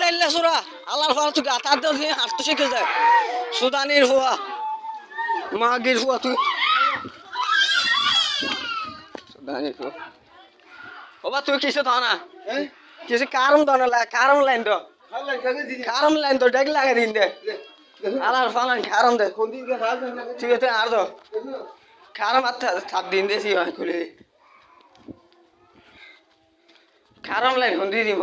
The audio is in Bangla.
তাইলে সুরা। আল্লাহর ফাল তুই গাতার দল দিয়ে হাঁটতে শিখে যায় সুদানির হুয়া মাগির হুয়া তুই। সুদানির হুয়া। ওবা তুই কিছু ধনা না। কিছু কারণ দাও না কারণ লাইন তো কারম লাইন তো ডেক লাগে দিন দে। আল্লাহর ফালান কারম দে। ঠিক আছে আর তো কারম আর থাপ দিন দে খুলে কারণ লাইন হন্দি দিব